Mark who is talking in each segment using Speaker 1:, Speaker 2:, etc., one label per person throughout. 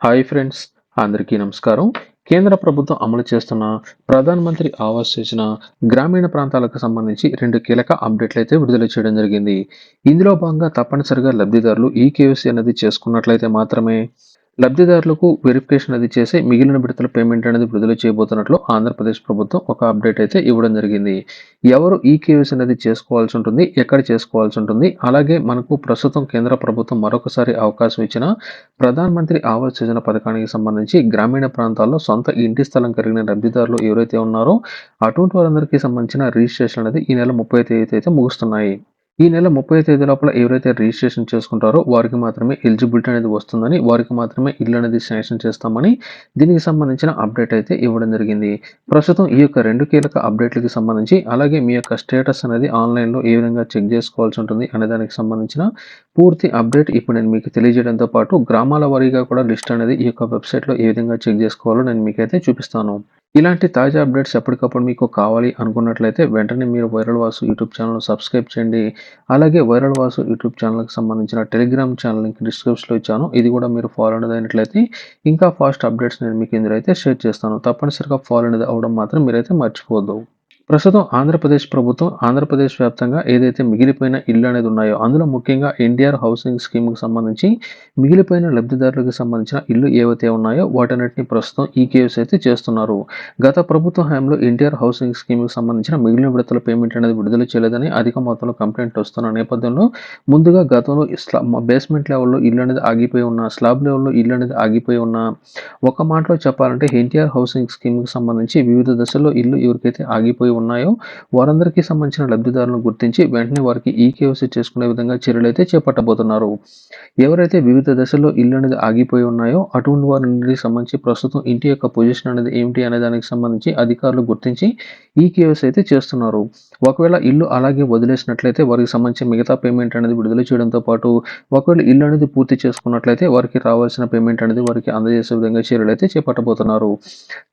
Speaker 1: Hi friends అందరికీ నమస్కారం. కేంద్ర ప్రభుత్వం అమలు చేస్తున్న ప్రధాన మంత్రి ఆవాస్ యోజన గ్రామీణ ప్రాంతాలకు సంబంధించి రెండు కీలక అప్డేట్లు అయితే విడుదల చేయడం జరిగింది. ఇందులో భాగంగా తప్పనిసరిగా లబ్ధిదారులు ఈ కేవైసీ అనేది చేసుకున్నట్లయితే మాత్రమే లబ్ధిదారులకు వెరిఫికేషన్ అది చేసి మిగిలిన విడతల పేమెంట్ అనేది విడుదల చేయబోతున్నట్లు ఆంధ్రప్రదేశ్ ప్రభుత్వం ఒక అప్డేట్ అయితే ఇవ్వడం జరిగింది. ఎవరు ఈ కేవైసీ అనేది చేసుకోవాల్సి ఉంటుంది? ఎక్కడ చేసుకోవాల్సి ఉంటుంది? అలాగే మనకు ప్రస్తుతం కేంద్ర ప్రభుత్వం మరొకసారి అవకాశం ఇచ్చిన ప్రధాన మంత్రి ఆవాస్ యోజన పథకానికి సంబంధించి గ్రామీణ ప్రాంతాల్లో సొంత ఇంటి స్థలం కలిగిన లబ్ధిదారులు ఎవరైతే ఉన్నారో అటువంటి వారందరికీ సంబంధించిన రిజిస్ట్రేషన్ అనేది ఈ నెల ముప్పై తేదీ అయితే ముగుస్తున్నాయి. ఈ నెల ముప్పై తేదీ లోపల ఎవరైతే రిజిస్ట్రేషన్ చేసుకుంటారో వారికి మాత్రమే ఎలిజిబిలిటీ అనేది వస్తుందని వారికి మాత్రమే ఇల్లు అనేది శాంక్షన్ చేస్తామని దీనికి సంబంధించిన అప్డేట్ అయితే ఇవ్వడం జరిగింది. ప్రస్తుతం ఈ యొక్క రెండు కీలక అప్డేట్లకి సంబంధించి అలాగే మీ యొక్క స్టేటస్ అనేది ఆన్లైన్లో ఏ విధంగా చెక్ చేసుకోవాల్సి ఉంటుంది అనే దానికి సంబంధించిన పూర్తి అప్డేట్ ఇప్పుడు నేను మీకు తెలియజేయడంతో పాటు గ్రామాల వారీగా కూడా లిస్ట్ అనేది ఈ యొక్క వెబ్సైట్లో ఏ విధంగా చెక్ చేసుకోవాలో నేను మీకైతే చూపిస్తాను. ఇలాంటి తాజా అప్డేట్స్ ఎప్పటికప్పుడు మీకు కావాలి అనుకున్నట్లయితే వెంటనే మీరు viral Vasu YouTube channel subscribe చేయండి. అలాగే వైరల్ వాసు యూట్యూబ్ ఛానల్కి సంబంధించిన టెలిగ్రామ్ ఛానల్ లింక్ డిస్క్రిప్షన్లో ఇచ్చాను. ఇది కూడా మీరు ఫాలో అనేది అయినట్లయితే ఇంకా ఫాస్ట్ అప్డేట్స్ నేను మీకు ఇందులో అయితే షేర్ చేస్తాను. తప్పనిసరిగా ఫాలో అనేది అవడం మాత్రం మీరైతే మర్చిపోద్దు ప్రస్తుతం ఆంధ్రప్రదేశ్ ప్రభుత్వం ఆంధ్రప్రదేశ్ వ్యాప్తంగా ఏదైతే మిగిలిపోయిన ఇల్లు అనేది ఉన్నాయో అందులో ముఖ్యంగా ఎన్టీఆర్ హౌసింగ్ స్కీమ్కి సంబంధించి మిగిలిపోయిన లబ్ధిదారులకు సంబంధించిన ఇల్లు ఏవైతే ఉన్నాయో వాటన్నిటిని ప్రస్తుతం ఈ కేవ్స్ అయితే చేస్తున్నారు. గత ప్రభుత్వ హయాంలో ఎన్టీఆర్ హౌసింగ్ స్కీమ్కి సంబంధించిన మిగిలిన విడతల పేమెంట్ అనేది విడుదల చేయలేదని అధిక మొత్తంలో కంప్లైంట్ వస్తున్న నేపథ్యంలో ముందుగా గతంలో బేస్మెంట్ లెవెల్లో ఇల్లు అనేది ఆగిపోయి ఉన్న స్లాబ్ లెవెల్లో ఇల్లు అనేది ఆగిపోయి ఉన్న ఒక మాటలో చెప్పాలంటే ఎన్టీఆర్ హౌసింగ్ స్కీమ్కి సంబంధించి వివిధ దశల్లో ఇల్లు ఎవరికైతే ఆగిపోయి ఉన్నాయో వారందరికీ సంబంధించిన లబ్ధిదారులను గుర్తించి వెంటనే వారికి ఈ చేసుకునే విధంగా చర్యలు అయితే చేపట్టబోతున్నారు. ఎవరైతే వివిధ దశల్లో ఇల్లు అనేది ఆగిపోయి ఉన్నాయో అటువంటి వారికి సంబంధించి ప్రస్తుతం ఇంటి యొక్క పొజిషన్ అనేది ఏమిటి అనే దానికి సంబంధించి అధికారులు గుర్తించి ఈ కేవైసీ అయితే చేస్తున్నారు. ఒకవేళ ఇల్లు అలాగే వదిలేసినట్లయితే వారికి సంబంధించి మిగతా పేమెంట్ అనేది విడుదల చేయడంతో పాటు ఒకవేళ ఇల్లు అనేది పూర్తి చేసుకున్నట్లయితే వారికి రావాల్సిన పేమెంట్ అనేది వారికి అందజేసే విధంగా చర్యలు అయితే చేపట్టబోతున్నారు.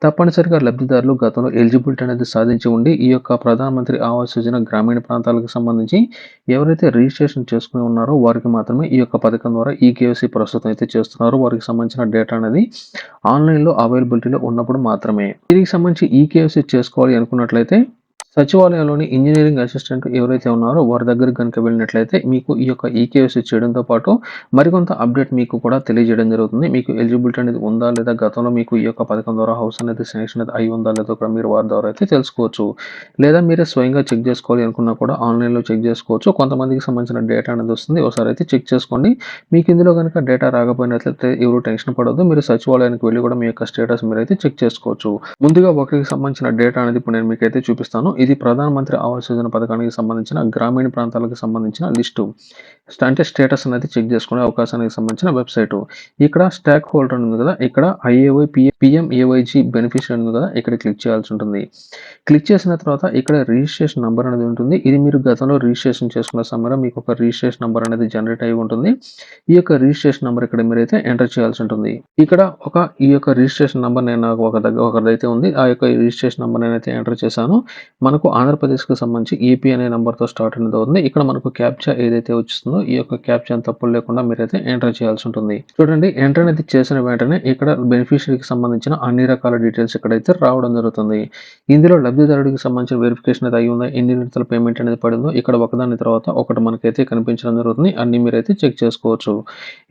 Speaker 1: తప్పనిసరిగా లబ్ధిదారులు గతంలో ఎలిజిబిలిటీ అనేది సాధించి ఉండి ఈ యొక్క ప్రధానమంత్రి ఆవాస్ యోజన గ్రామీణ ప్రాంతాలకు సంబంధించి ఎవరైతే రిజిస్ట్రేషన్ చేసుకుని ఉన్నారో వారికి మాత్రమే ఈ యొక్క పథకం ద్వారా ఈ కేవైసీ ప్రస్తుతం అయితే చేస్తున్నారో. వారికి సంబంధించిన డేటా అనేది ఆన్లైన్లో అవైలబిలిటీలో ఉన్నప్పుడు మాత్రమే. దీనికి సంబంధించి ఈ కేవైసీ చేసుకోవాలి అనుకున్నట్లయితే సచివాలయంలోని ఇంజనీరింగ్ అసిస్టెంట్ ఎవరైతే ఉన్నారో వారి దగ్గరికి కనుక వెళ్ళినట్లయితే మీకు ఈ యొక్క ఈకేఎస్సీ చేయడంతో పాటు మరికొంత అప్డేట్ మీకు కూడా తెలియజేయడం జరుగుతుంది. మీకు ఎలిజిబిలిటీ అనేది ఉందా లేదా? గతంలో మీకు ఈ యొక్క పథకం ద్వారా హౌస్ అనేది సెలెక్షన్ అనేది అయి ఉందా లేదా కూడా మీరు వారి ద్వారా అయితే తెలుసుకోవచ్చు. లేదా మీరే స్వయంగా చెక్ చేసుకోవాలి అనుకున్నా కూడా ఆన్లైన్లో చెక్ చేసుకోవచ్చు. కొంతమందికి సంబంధించిన డేటా అనేది వస్తుంది. ఒకసారి అయితే చెక్ చేసుకోండి. మీకు ఇందులో కనుక డేటా రాకపోయినట్లయితే ఎవరు టెన్షన్ పడవద్దు మీరు సచివాలయానికి వెళ్ళి కూడా మీ యొక్క స్టేటస్ మీరు అయితే చెక్ చేసుకోవచ్చు. ముందుగా ఒకరికి సంబంధించిన డేటా అనేది ఇప్పుడు నేను మీకైతే చూపిస్తాను. ఇది ప్రధానమంత్రి ఆవాస్ యోజన పథకానికి సంబంధించిన గ్రామీణ ప్రాంతాలకు సంబంధించిన లిస్టు. అంటే స్టేటస్ అనేది చెక్ చేసుకునే అవకాశానికి సంబంధించిన వెబ్సైట్. ఇక్కడ స్టాక్ హోల్డర్ ఉంది కదా ఇక్కడ ఐఏవై పిఎం ఏవైజీ బెనిఫిషియరీ ఉంది కదా ఇక్కడ క్లిక్ చేయాల్సి ఉంటుంది. క్లిక్ చేసిన తర్వాత ఇక్కడ రిజిస్ట్రేషన్ నెంబర్ అనేది ఉంటుంది. ఇది మీరు గతంలో రిజిస్ట్రేషన్ చేసుకున్న సమయంలో మీకు ఒక రిజిస్ట్రేషన్ నెంబర్ అనేది జనరేట్ అయి ఉంటుంది. ఈ యొక్క రిజిస్ట్రేషన్ నెంబర్ ఇక్కడ మీరైతే ఎంటర్ చేయాల్సి ఉంటుంది. ఇక్కడ ఒక ఈ యొక్క రిజిస్ట్రేషన్ నెంబర్ నేను నాకు ఒక దగ్గర ఒకరిదైతే ఉంది ఆ యొక్క రిజిస్ట్రేషన్ నెంబర్ నేనైతే ఎంటర్ చేశాను. మనకు ఆంధ్రప్రదేశ్కి సంబంధించి ఏపీ అనే నెంబర్తో స్టార్ట్ అనేది అవుతుంది. ఇక్కడ మనకు క్యాప్చా ఏదైతే వచ్చిందో ఈ యొక్క క్యాప్షన్ తప్పులు లేకుండా మీరైతే ఎంటర్ చేయాల్సి ఉంటుంది చూడండి ఎంటర్ అనేది చేసిన వెంటనే ఇక్కడ బెనిఫిషరీకి సంబంధించిన అన్ని రకాల డీటెయిల్స్ ఇక్కడైతే రావడం జరుగుతుంది. ఇందులో లబ్ధిదారుడికి సంబంధించిన వెరిఫికేషన్ అయితే అయి ఉందా ఎన్ని విడతల పేమెంట్ అనేది పడిందో ఇక్కడ ఒకదాని తర్వాత ఒకటి మనకైతే కనిపించడం జరుగుతుంది. అన్ని మీరైతే చెక్ చేసుకోవచ్చు.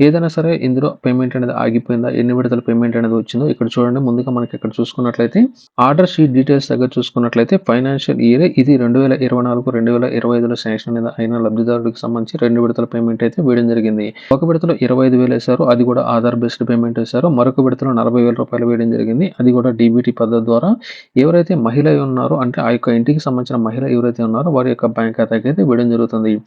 Speaker 1: ఏదైనా సరే ఇందులో పేమెంట్ అనేది ఆగిపోయిందా ఎన్ని విడతల పేమెంట్ అనేది వచ్చిందో ఇక్కడ చూడండి ముందుగా మనకి ఇక్కడ చూసుకున్నట్లయితే ఆర్డర్ షీట్ డీటెయిల్స్ దగ్గర చూసుకున్నట్లయితే ఫైనాన్షియల్ ఇయర్ ఇది రెండు వేల ఇరవై నాలుగు రెండు వేల ఇరవై ఐదులో శాంక్షన్ అయిన లబ్ధిదారుడికి సంబంధించి రెండు విడతల పేమెంట్ అయితే వేయడం జరిగింది. ఒక విడతలో ఇరవై ఐదు వేలు వేశారు. అది కూడా ఆధార్ బేస్డ్ పేమెంట్ వేశారు. మరొక విడతలో నలభై వేల రూపాయలు వేయడం జరిగింది. అది కూడా డీబీటీ పద్ధతి ద్వారా ఎవరైతే మహిళ ఉన్నారో అంటే ఆ యొక్క ఇంటికి సంబంధించిన మహిళ ఎవరైతే ఉన్నారో వారి యొక్క బ్యాంక్ ఖాతాకి అయితే వేయడం జరుగుతుంది.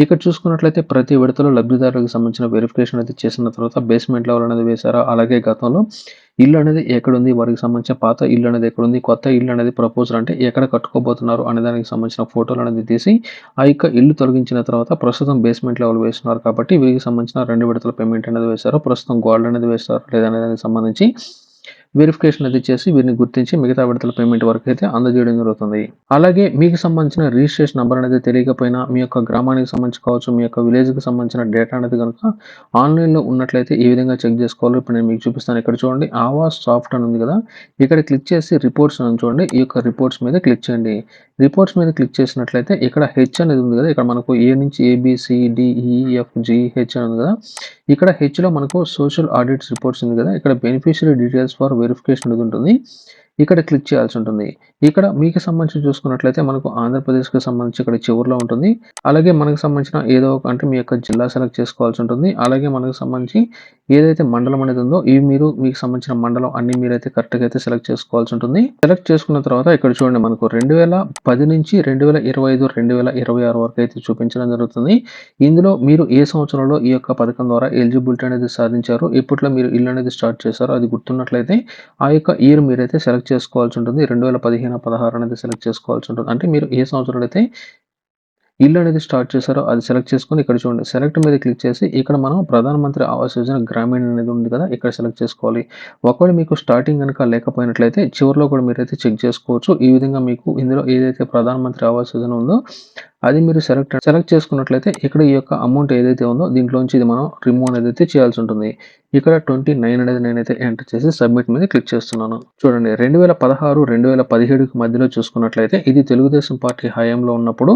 Speaker 1: ఇక్కడ చూసుకున్నట్లయితే ప్రతి విడతలో లబ్ధిదారులకు సంబంధించిన వెరిఫికేషన్ అయితే చేసిన తర్వాత బేస్మెంట్ లెవెల్ అనేది వేశారు. అలాగే గతంలో ఇల్లు అనేది ఎక్కడుంది? వారికి సంబంధించిన పాత ఇల్లు అనేది ఎక్కడుంది? కొత్త ఇల్లు అనేది ప్రపోజల్ అంటే ఎక్కడ కట్టుకోబోతున్నారు? అనే దానికి సంబంధించిన ఫోటోలు అనేది తీసి ఆ యొక్క ఇల్లు తొలగించిన తర్వాత ప్రస్తుతం బేస్మెంట్ లెవెల్ వేస్తున్నారు కాబట్టి వీరికి సంబంధించిన రెండు విడతల పేమెంట్ అనేది వేశారు. ప్రస్తుతం గోల్డ్ అనేది వేస్తారు లేదనే దానికి సంబంధించి వెరిఫికేషన్ అది చేసి వీరిని గుర్తించి మిగతా విడతల పేమెంట్ వరకు అయితే అందజేయడం జరుగుతుంది. అలాగే మీకు సంబంధించిన రిజిస్ట్రేషన్ నెంబర్ అనేది తెలియకపోయినా మీ యొక్క గ్రామానికి సంబంధించి కావచ్చు మీ యొక్క విలేజ్కి సంబంధించిన డేటా అనేది కనుక ఆన్లైన్లో ఉన్నట్లయితే ఏ విధంగా చెక్ చేసుకోవాలో ఇప్పుడు నేను మీకు చూపిస్తాను. ఇక్కడ చూడండి ఆవాస్ సాఫ్ట్ అని ఉంది కదా ఇక్కడ క్లిక్ చేసి రిపోర్ట్స్ అని చూడండి. ఈ యొక్క రిపోర్ట్స్ మీద క్లిక్ చేయండి. రిపోర్ట్స్ మీద క్లిక్ చేసినట్లయితే ఇక్కడ హెచ్ అనేది ఉంది కదా ఇక్కడ మనకు ఏ నుంచి ఏబిసిడిఈఎఫ్ జిహెచ్ e, e, అని ఉంది కదా. ఇక్కడ హెచ్లో మనకు సోషల్ ఆడిట్స్ రిపోర్ట్స్ ఉంది కదా ఇక్కడ బెనిఫిషియరీ డీటెయిల్స్ ఫర్ వెరిఫికేషన్ ఉంటుంది. ఇక్కడ క్లిక్ చేయాల్సి ఉంటుంది. ఇక్కడ మీకు సంబంధించి చూసుకున్నట్లయితే మనకు ఆంధ్రప్రదేశ్కి సంబంధించి ఇక్కడ చివరిలో ఉంటుంది. అలాగే మనకు సంబంధించిన ఏదో ఒక అంటే మీ యొక్క జిల్లా సెలెక్ట్ చేసుకోవాల్సి ఉంటుంది. అలాగే మనకు సంబంధించి ఏదైతే మండలం అనేది ఉందో ఇవి మీరు మీకు సంబంధించిన మండలం అన్ని మీరైతే కరెక్ట్గా అయితే సెలెక్ట్ చేసుకోవాల్సి ఉంటుంది. సెలెక్ట్ చేసుకున్న తర్వాత ఇక్కడ చూడండి మనకు రెండు వేల పది నుంచి రెండు వేల ఇరవై ఐదు రెండు వేల ఇరవై ఆరు వరకు అయితే చూపించడం జరుగుతుంది. ఇందులో మీరు ఏ సంవత్సరంలో ఈ యొక్క పథకం ద్వారా ఎలిజిబిలిటీ అనేది సాధించారు ఎప్పట్లో మీరు ఇల్లు అనేది స్టార్ట్ చేశారో అది గుర్తున్నట్లయితే ఆ యొక్క ఇయర్ మీరైతే సెలెక్ట్ చేసుకోవాల్సి ఉంటుంది. రెండు వేల పదిహేను పదహారు అనేది సెలెక్ట్ చేసుకోవాల్సి ఉంటుంది. అంటే మీరు ఏ సంవత్సరంలో అయితే ఇల్లు అనేది స్టార్ట్ చేశారో అది సెలెక్ట్ చేసుకొని ఇక్కడ చూడండి. సెలెక్ట్ మీద క్లిక్ చేసి ఇక్కడ మనం ప్రధానమంత్రి ఆవాస్ యోజన గ్రామీణ అనేది ఉంది కదా ఇక్కడ సెలెక్ట్ చేసుకోవాలి. ఒకవేళ మీకు స్టార్టింగ్ కనుక లేకపోయినట్లయితే చివరిలో కూడా మీరైతే చెక్ చేసుకోవచ్చు. ఈ విధంగా మీకు ఇందులో ఏదైతే ప్రధానమంత్రి ఆవాస్ యోజన ఉందో అది మీరు సెలెక్ట్ సెలెక్ట్ చేసుకున్నట్లయితే ఇక్కడ ఈ యొక్క అమౌంట్ ఏదైతే ఉందో దీంట్లోంచి ఇది మనం రిమూవ్ అనేది అయితే చేయాల్సి ఉంటుంది. ఇక్కడ ట్వంటీ నైన్ అనేది నేనైతే ఎంటర్ చేసి సబ్మిట్ మీద క్లిక్ చేస్తున్నాను. చూడండి రెండు వేల పదహారు రెండు వేల పదిహేడుకి మధ్యలో చూసుకున్నట్లయితే ఇది తెలుగుదేశం పార్టీ హయాంలో ఉన్నప్పుడు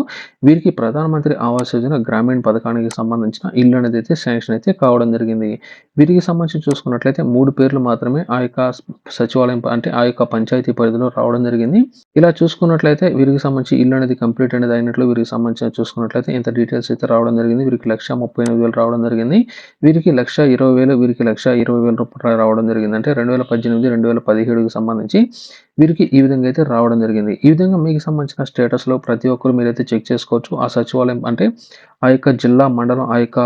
Speaker 1: వీరికి ప్రధానమంత్రి ఆవాస్ యోజన గ్రామీణ పథకానికి సంబంధించిన ఇల్లు అనేది అయితే శాంక్షన్ అయితే కావడం జరిగింది. వీరికి సంబంధించి చూసుకున్నట్లయితే మూడు పేర్లు మాత్రమే ఆ యొక్క సచివాలయం అంటే ఆ యొక్క పంచాయతీ పరిధిలో రావడం జరిగింది. ఇలా చూసుకున్నట్లయితే వీరికి సంబంధించి ఇల్లు అనేది కంప్లీట్ అనేది అయినట్లు వీరికి సంబంధించిన చూసుకున్నట్లయితే ఇంత డీటెయిల్స్ అయితే రావడం జరిగింది. వీరికి లక్ష ముప్పై ఎనిమిది వేలు రావడం జరిగింది. వీరికి లక్ష ఇరవై వేలు వీరికి లక్ష ఇరవై వేల రూపాయలు రావడం జరిగింది. అంటే రెండు వేల పద్దెనిమిది రెండు వేల పదిహేడుకి సంబంధించి వీరికి ఈ విధంగా అయితే రావడం జరిగింది. ఈ విధంగా మీకు సంబంధించిన స్టేటస్లో ప్రతి ఒక్కరు మీరైతే చెక్ చేసుకోవచ్చు. ఆ సచివాలయం అంటే ఆ యొక్క జిల్లా మండలం ఆ యొక్క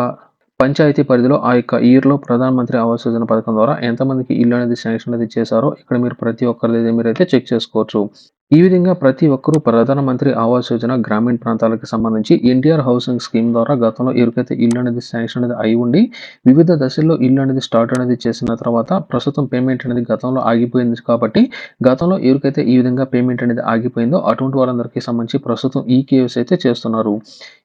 Speaker 1: పంచాయతీ పరిధిలో ఆ యొక్క ఇయర్లో ప్రధానమంత్రి ఆవాస్ యోజన పథకం ద్వారా ఎంతమందికి ఇల్లు అనేది శాంక్షన్ అనేది చేశారో ఇక్కడ మీరు ప్రతి ఒక్కరిది మీరైతే చెక్ చేసుకోవచ్చు. ఈ విధంగా ప్రతి ఒక్కరూ ప్రధానమంత్రి ఆవాస్ యోజన గ్రామీణ ప్రాంతాలకు సంబంధించి ఎన్టీఆర్ హౌసింగ్ స్కీమ్ ద్వారా గతంలో ఎవరికైతే ఇల్లు అనేది శాంక్షన్ అనేది అయి ఉండి వివిధ దశల్లో ఇల్లు అనేది స్టార్ట్ అనేది చేసిన తర్వాత ప్రస్తుతం పేమెంట్ అనేది గతంలో ఆగిపోయింది కాబట్టి గతంలో ఎవరికైతే ఈ విధంగా పేమెంట్ అనేది ఆగిపోయిందో అటువంటి వారందరికీ సంబంధించి ప్రస్తుతం ఈ కేవీసీ అయితే చేస్తున్నారు.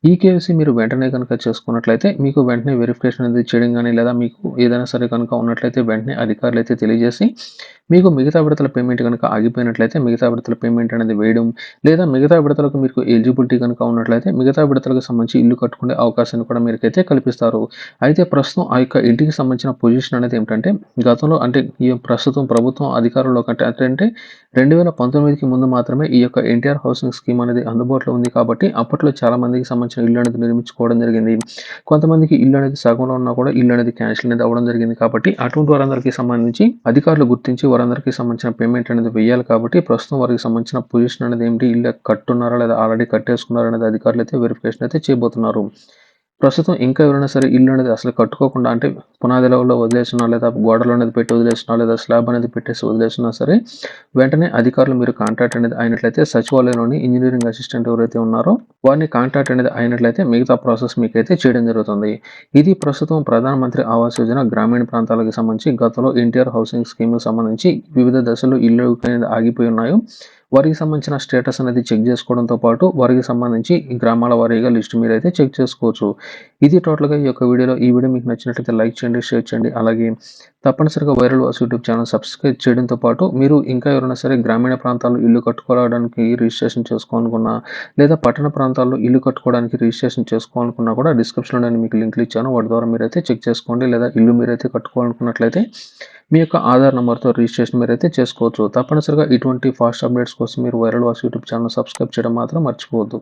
Speaker 1: ఈ కేవీసీ మీరు వెంటనే కనుక చేసుకున్నట్లయితే మీకు వెంటనే వెరిఫికేషన్ అనేది చేయడం కానీ లేదా మీకు ఏదైనా సరే కనుక ఉన్నట్లయితే వెంటనే అధికారులు అయితే తెలియజేసి మీకు మిగతా విడతల పేమెంట్ కనుక ఆగిపోయినట్లయితే మిగతా విడతల పేమెంట్ అనేది వేయడం లేదా మిగతా విడతలకు మీకు ఎలిజిబిలిటీ కనుక ఉన్నట్లయితే మిగతా విడతలకు సంబంధించి ఇల్లు కట్టుకునే అవకాశాన్ని కూడా మీకైతే కల్పిస్తారు. అయితే ప్రస్తుతం ఆ యొక్క ఇంటికి సంబంధించిన పొజిషన్ అనేది ఏమిటంటే గతంలో అంటే ఈ ప్రస్తుతం ప్రభుత్వం అధికారంలో కంటే అంటే రెండు వేల పంతొమ్మిదికి ముందు మాత్రమే ఈ యొక్క ఎన్టీఆర్ హౌసింగ్ స్కీమ్ అనేది అందుబాటులో ఉంది కాబట్టి అప్పట్లో చాలా మందికి సంబంధించిన ఇల్లు అనేది నిర్మించుకోవడం జరిగింది. కొంతమందికి ఇల్లు అనేది సగంలో ఉన్నా కూడా ఇల్లు అనేది క్యాన్సిల్ అనేది అవ్వడం జరిగింది కాబట్టి అటువంటి వారందరికీ సంబంధించి అధికారులు గుర్తించి వారందరికీ సంబంధించిన పేమెంట్ అనేది వేయాలి కాబట్టి ప్రస్తుతం వారికి సంబంధించి సంబంధించిన పొజిషన్ అనేది ఏమిటి? ఇల్లు కట్టున్నారా లేదా ఆల్రెడీ కట్టేసుకున్నారా అనేది అధికారులు అయితే వెరిఫికేషన్ అయితే చేయబోతున్నారు. ప్రస్తుతం ఇంకా ఎవరైనా సరే ఇల్లు అనేది అసలు కట్టుకోకుండా అంటే పునాది లెవెల్లో వదిలేసినా లేదా గోడలు అనేది పెట్టి వదిలేసినా లేదా స్లాబ్ అనేది పెట్టేసి వదిలేసినా సరే వెంటనే అధికారులు మీరు కాంటాక్ట్ అనేది అయినట్లయితే సచివాలయంలోని ఇంజనీరింగ్ అసిస్టెంట్ ఎవరైతే ఉన్నారో వారిని కాంటాక్ట్ అనేది అయినట్లయితే మిగతా ప్రాసెస్ మీకైతే చేయడం జరుగుతుంది. ఇది ప్రస్తుతం ప్రధానమంత్రి ఆవాస్ యోజన గ్రామీణ ప్రాంతాలకు సంబంధించి గతంలో ఎన్టీఆర్ హౌసింగ్ స్కీమ్ సంబంధించి వివిధ దశలు ఇల్లు అనేది ఆగిపోయి ఉన్నాయో. వారికి సంబంధించిన స్టేటస్ అనేది చెక్ చేసుకోవడంతో పాటు వారికి సంబంధించి గ్రామాల వారీగా లిస్ట్ మీరు అయితే చెక్ చేసుకోవచ్చు. ఇది టోటల్గా ఈ యొక్క వీడియోలో ఈ వీడియో మీకు నచ్చినట్లయితే లైక్ చేయండి షేర్ చేయండి. అలాగే తప్పనిసరిగా viral Vas YouTube channel subscribe చేయడంతో పాటు మీరు ఇంకా ఎవరైనా సరే గ్రామీణ ప్రాంతాల్లో ఇల్లు కట్టుకోవడానికి రిజిస్ట్రేషన్ చేసుకోవాలనుకున్నా లేదా పట్టణ ప్రాంతాల్లో ఇల్లు కట్టుకోవడానికి రిజిస్ట్రేషన్ చేసుకోవాలనుకున్నా కూడా డిస్క్రిప్షన్లో నేను మీకు లింక్లు ఇచ్చాను. వాటి ద్వారా మీరైతే చెక్ చేసుకోండి. లేదా ఇల్లు మీరైతే కట్టుకోవాలనుకున్నట్లయితే మీ యొక్క ఆధార్ నెంబర్తో రిజిస్ట్రేషన్ మీరైతే చేసుకోవచ్చు. తప్పనిసరిగా ఇటువంటి ఫాస్ట్ అప్డేట్స్ కోసం మీరు viral Vas YouTube channel subscribe చేయడం మాత్రం మర్చిపోవద్దు.